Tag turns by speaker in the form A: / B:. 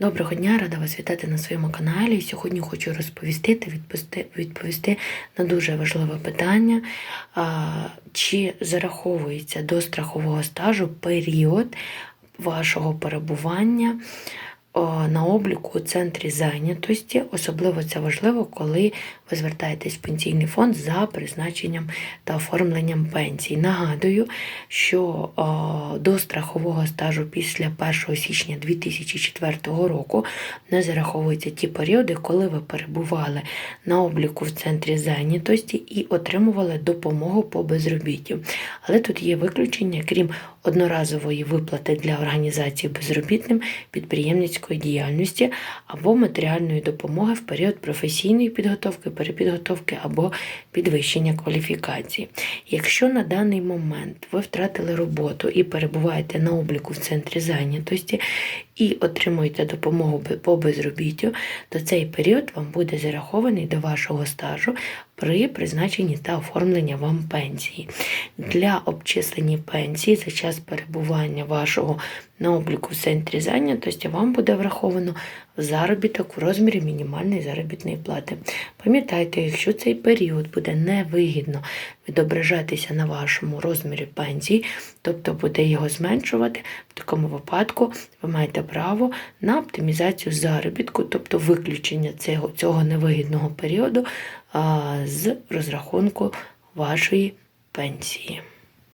A: Доброго дня, рада вас вітати на своєму каналі. Сьогодні хочу розповісти та відповісти, відповісти на дуже важливе питання, чи зараховується до страхового стажу період вашого перебування на обліку у центрі зайнятості. Особливо це важливо, коли ви звертаєтесь в пенсійний фонд за призначенням та оформленням пенсій. Нагадую, що до страхового стажу після 1 січня 2004 року не зараховуються ті періоди, коли ви перебували на обліку в центрі зайнятості і отримували допомогу по безробіттю. Але тут є виключення, крім одноразової виплати для організації безробітним підприємницької діяльності або матеріальної допомоги в період професійної підготовки, перепідготовки або підвищення кваліфікації. Якщо на даний момент ви втратили роботу і перебуваєте на обліку в центрі зайнятості і отримуєте допомогу по безробіттю, то цей період вам буде зарахований до вашого стажу при призначенні та оформленні вам пенсії. Для обчислення пенсії за час перебування вашого на обліку в центрі зайнятості вам буде враховано заробіток в розмірі мінімальної заробітної плати. Пам'ятайте, якщо цей період буде невигідно відображатися на вашому розмірі пенсії, тобто буде його зменшувати, в такому випадку ви маєте право на оптимізацію заробітку, тобто виключення цього, цього невигідного періоду а, з розрахунку вашої пенсії.